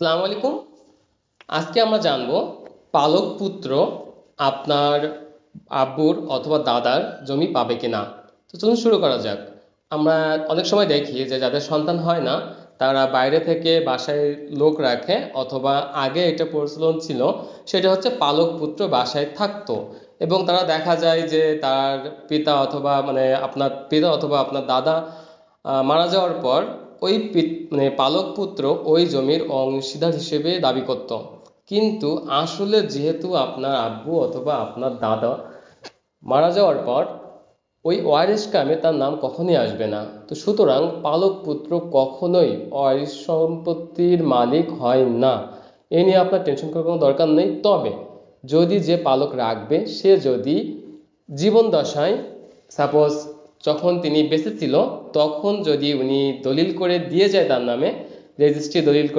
আসসালামু আলাইকুম। আজকে আমরা জানব পালক পুত্র আপনার আব্বুর অথবা দাদার জমি পাবে কিনা। তো চলুন শুরু করা যাক। আমরা অনেক সময় দেখি যে যাদের সন্তান হয় না, তারা বাইরে থেকে বাসায় লোক রাখে অথবা আগে এটা প্রচলন ছিল, সেটা হচ্ছে পালক পুত্র বাসায় থাকতো। এবং তারা দেখা যায় যে তার পিতা অথবা মানে আপনার পিতা অথবা আপনার দাদা মারা যাওয়ার পর ওই মানে পালক পুত্র ওই জমির অংশীদার হিসেবে দাবি করত। কিন্তু আসলে যেহেতু আপনার আব্বু অথবা আপনার দাদা মারা যাওয়ার পর ওই ওয়ারিশ কামে তার নাম কখনই আসবে না। তো সুতরাং পালক পুত্র কখনোই ওয়ারিশ সম্পত্তির মালিক হয় না। এ নিয়ে আপনার টেনশন করার কোনো দরকার নেই। তবে যদি যে পালক রাখবে, সে যদি জীবন দশায় সাপোজ যখন তিনি বেঁচে ছিল তখন যদি উনি দলিল করে দিয়ে যায় তার নামে, রেজিস্ট্রি দলিল করে